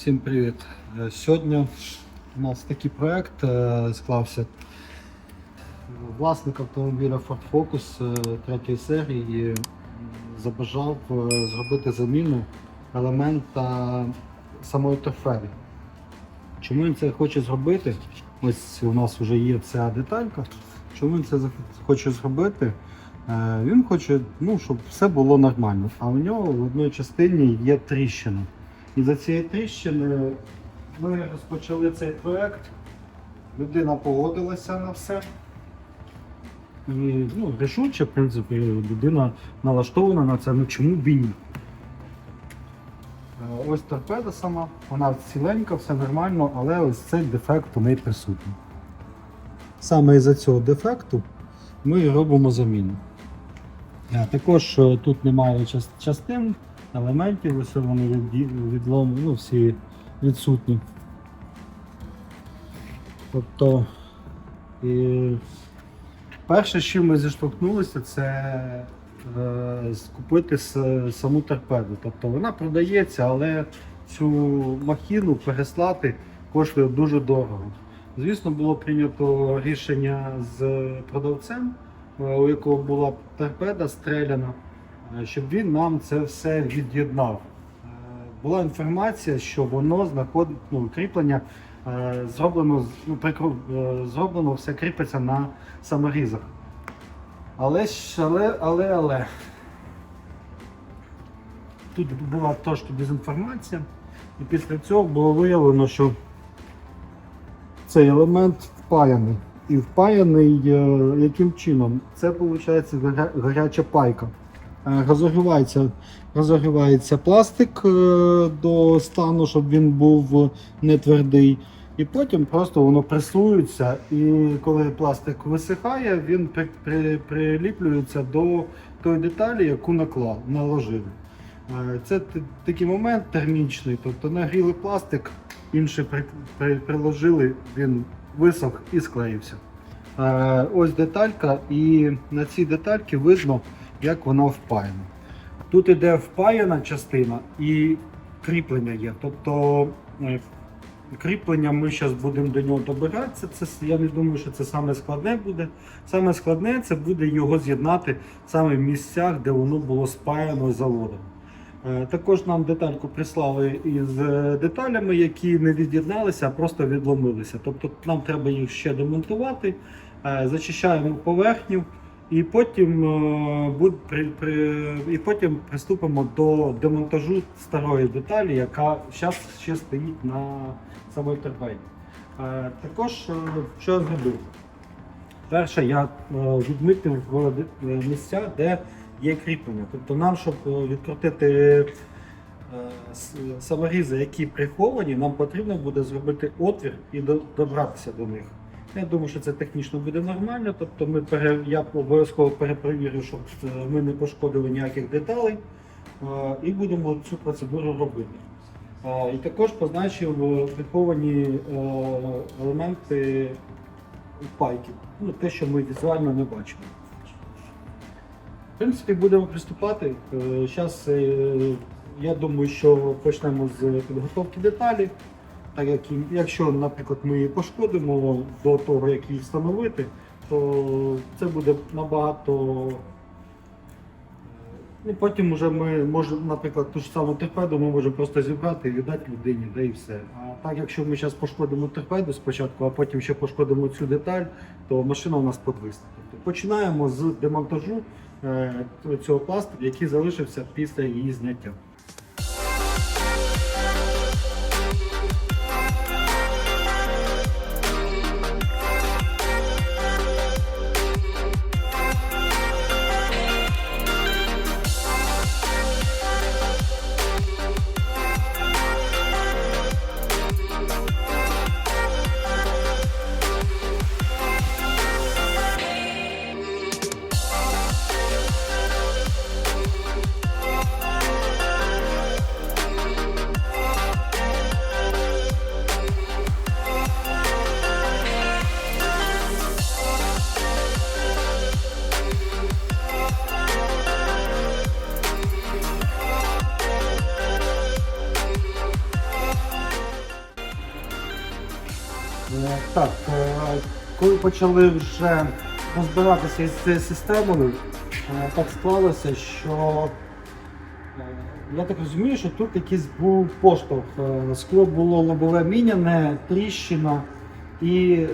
Всім привіт! Е, Сьогодні у нас такий проект е, склався. Власник автомобіля Ford Focus е, третьої серії забажав е, зробити заміну елемента самої торфелі. Чому він це хоче зробити? Ось у нас вже є ця деталька. Чому він це хоче зробити? Е, Він хоче, ну, щоб все було нормально. А у нього в одній частині є тріщина. І за цією тріщиною ми розпочали цей проект. Людина погодилася на все. І ну, рішуче, в принципі, людина налаштована на це, ну чому б ні. Е, Ось торпеда сама, вона ціленька, все нормально, але ось цей дефект у неї присутній. Саме із-за цього дефекту ми робимо заміну. Е, Також е, тут немає частин, елементів, ось вони відді- відлом, ну, всі відсутні. Тобто, і перше, з чим ми зіштовхнулися, це е, скупити с- саму торпеду. Тобто вона продається, але цю махіну переслати коштує дуже дорого. Звісно, було прийнято рішення з продавцем, е, у якого була торпеда стреляна, е, щоб він нам це все від'єднав. Е, Була інформація, що воно знаходить ну, кріплення е, зроблено, ну, прикру- е, зроблено все кріпиться на саморізах. Але, але, але, але. Тут була трошки дезінформація, і після цього було виявлено, що цей елемент впаяний. І впаяний е, яким чином? Це виходить гаря- гаряча пайка. Е, Розогрівається, розогрівається пластик е, до стану, щоб він був не твердий. І потім просто воно пресується, і коли пластик висихає, він при, при, приліплюється до тої деталі, яку наклав, наложили. Е, Це такий момент термічний, тобто нагріли пластик, інший при, при, приложили, він висох і склеївся. Ось деталька, і на цій детальці видно, як вона впаяна. Тут іде впаяна частина і кріплення є. Тобто е, кріплення ми зараз будемо до нього добиратися. Це, я не думаю, що це саме складне буде. Саме складне це буде його з'єднати саме в місцях, де воно було спаяно заводом. Е, Також нам детальку прислали із е, деталями, які не від'єдналися, а просто відломилися. Тобто нам треба їх ще демонтувати, зачищаємо поверхню і потім, е, при, при, і потім приступимо до демонтажу старої деталі, яка зараз ще стоїть на самій торпеді. Е, Також е, що я зробив? Перше, я е, відмітив де- місця, де є кріплення. Тобто нам, щоб відкрутити саморізи, які приховані, нам потрібно буде зробити отвір і добратися до них. Я думаю, що це технічно буде нормально. Тобто ми пере, я обов'язково перепровірю, щоб е, ми не пошкодили ніяких деталей. е, І будемо цю процедуру робити. Е, І також позначив приховані елементи пайки. Ну, те, що ми візуально не бачимо. В принципі, будемо приступати. Зараз я думаю, що почнемо з підготовки деталі. Так як і- якщо, наприклад, ми її пошкодимо до того, як її встановити, то це буде набагато. е, І потім вже ми можемо, наприклад, ту ж саму торпеду ми можемо просто зібрати і віддати людині, да і все. А так, якщо ми зараз пошкодимо торпеду спочатку, а потім ще пошкодимо цю деталь, то машина у нас подвисне. Тобто починаємо з демонтажу е, цього пластику, який залишився після її зняття. Так, е, коли почали вже розбиратися із цією системою, е, так склалося, що е, я так розумію, що тут якийсь був поштовх. Е, Скло було лобове міняне, тріщина і е,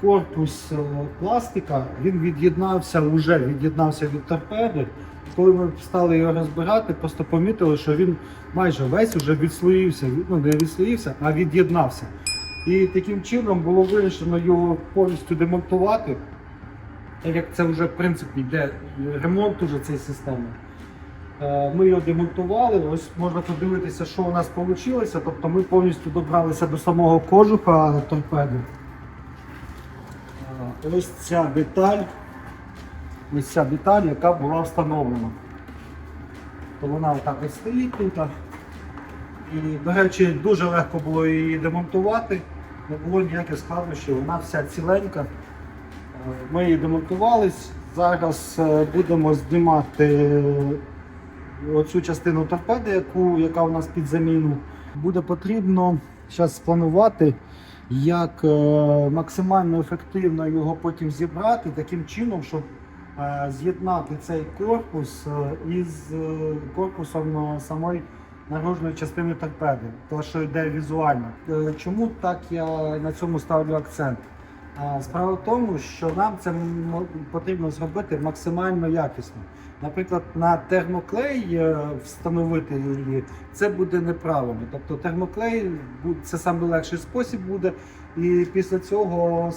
корпус е, пластика він від'єднався, вже від'єднався від торпеди. Коли ми стали його розбирати, просто помітили, що він майже весь вже відслоївся. Ну не відслоївся, а від'єднався. І таким чином було вирішено його повністю демонтувати. Так як це вже в принципі йде ремонт уже цієї системи. Е, Ми його демонтували. Ось можна подивитися, що у нас вийшло. Тобто ми повністю добралися до самого кожуха торпеди. Е, Ось ця деталь, ось ця деталь, яка була встановлена. То вона отак ось стоїть тут. І, до речі, дуже легко було її демонтувати, не було ніяких складнощів, вона вся ціленька. Ми її демонтували. Зараз е, будемо знімати е, оцю частину торпеди, яку, яка у нас під заміну. Буде потрібно зараз спланувати, як е, максимально ефективно його потім зібрати таким чином, щоб з'єднати цей корпус із корпусом самої наружної частини торпеди, то що йде візуально. Е, Чому так я на цьому ставлю акцент? Справа в тому, що нам це потрібно зробити максимально якісно. Наприклад, на термоклей е, встановити її це буде неправильно. Тобто термоклей це найлегший спосіб буде, і після цього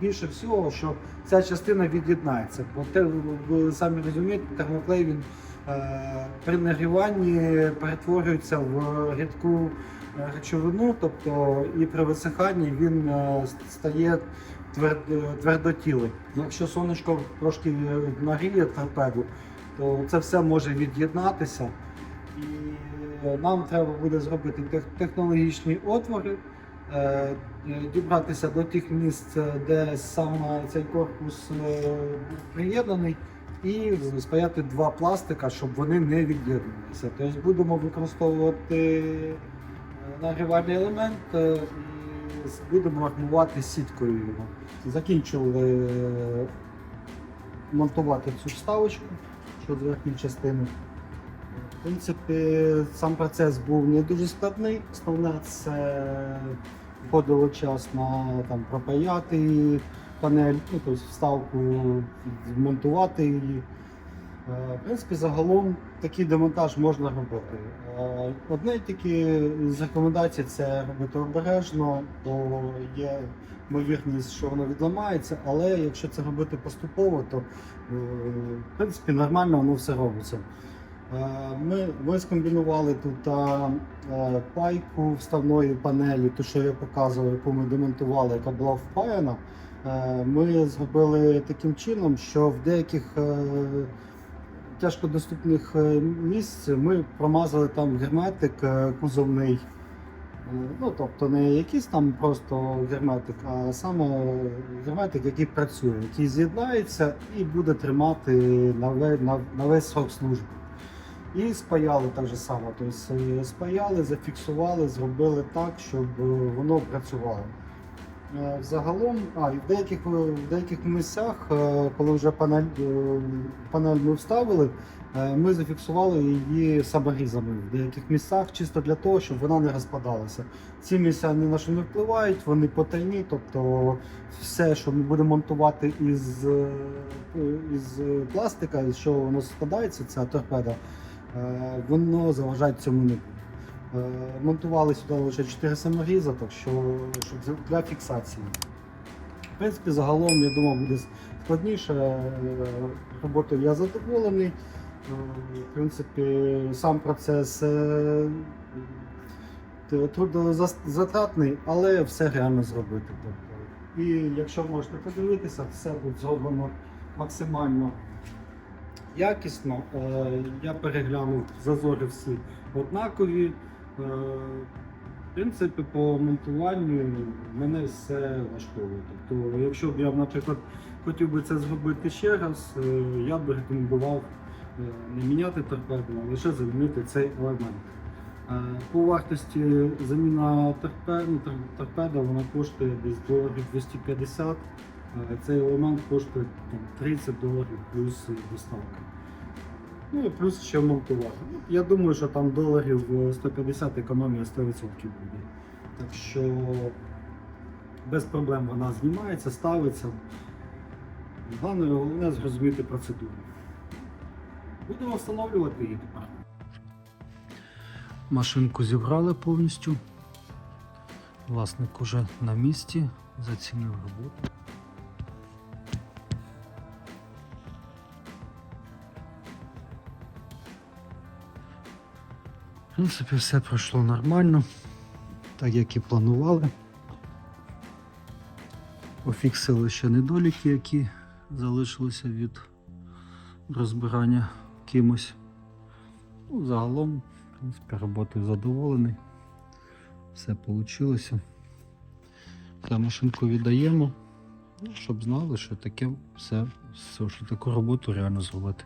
більше всього, що ця частина від'єднається. Бо самі розумієте, термоклей він при нагріванні перетворюється в рідку е, речовину, тобто і при висиханні він е, стає твер- е, твердотілий. Якщо сонечко трошки е, нагріє торпеду, то це все може від'єднатися. І е, нам треба буде зробити технологічні отвори, е, е, дібратися до тих місць, е, де саме цей корпус е, приєднаний, і спаяти два пластика, щоб вони не від'єднувалися. Тобто будемо використовувати е, нагрівальний елемент е, і будемо армувати сіткою його. Закінчили е, монтувати цю вставочку, що з верхньої частини. В принципі, сам процес був не дуже складний. Основне це входило час на там, пропаяти панель, ну, тобто вставку, змонтувати її. Е, В принципі, загалом такий демонтаж можна робити. Е, Одне тільки з рекомендацій це робити обережно, бо є ймовірність, що воно відламається, але якщо це робити поступово, то е, в принципі нормально воно все робиться. Ми, ми скомбінували тут а, е, пайку вставної панелі, ту, що я показував, яку ми демонтували, яка була впаяна. Е, Ми зробили таким чином, що в деяких е, тяжкодоступних е, місць ми промазали там герметик кузовний. Ну, тобто не якийсь там просто герметик, а саме герметик, який працює, який з'єднається і буде тримати на, ве- на, на весь срок служби. І спаяли так же само. Тобто спаяли, зафіксували, зробили так, щоб воно працювало. Е, Загалом, а і в деяких, е, в деяких місцях, е, коли вже панель, панель ми вставили, ми зафіксували її саморізами в деяких місцях, чисто для того, щоб вона не розпадалася. Ці місця ні на що не впливають, вони потайні, тобто все, що ми будемо монтувати із, із пластика, з чого воно складається, ця торпеда, воно заважати цьому не буде. Е, Монтували сюди лише 4 саморіза, так що щоб для фіксації. В принципі, загалом, я думав, буде складніше. Е, Роботою я задоволений. Е, В принципі, сам процес трудозатратний, але все реально зробити. Тобто. І якщо можете подивитися, все буде зроблено максимально якісно. Я переглянув зазори всі однакові. Е, В принципі, по монтуванню мене все влаштовує. Тобто, якщо б я, наприклад, хотів би це зробити ще раз, е, я б рекомендував е, не міняти торпеду, а лише замінити цей елемент. По вартості заміна торпе- ну, торпеда вона коштує десь доларів 250. Е, Цей елемент коштує там, 30 доларів плюс доставка. Ну і плюс ще монтувати. Ну, я думаю, що там доларів е, 150 економія 100% буде. Так що без проблем вона знімається, ставиться. Головне, головне зрозуміти процедуру. Будемо встановлювати її тепер. Машинку зібрали повністю. Власник уже на місці, зацінив роботу. В принципі, все пройшло нормально, так як і планували. Пофіксили ще недоліки, які залишилися від розбирання кимось. Ну, загалом, в принципі, роботою задоволений. Все вийшло. Та машинку віддаємо, ну, щоб знали, що таке все, що таку роботу реально зробити.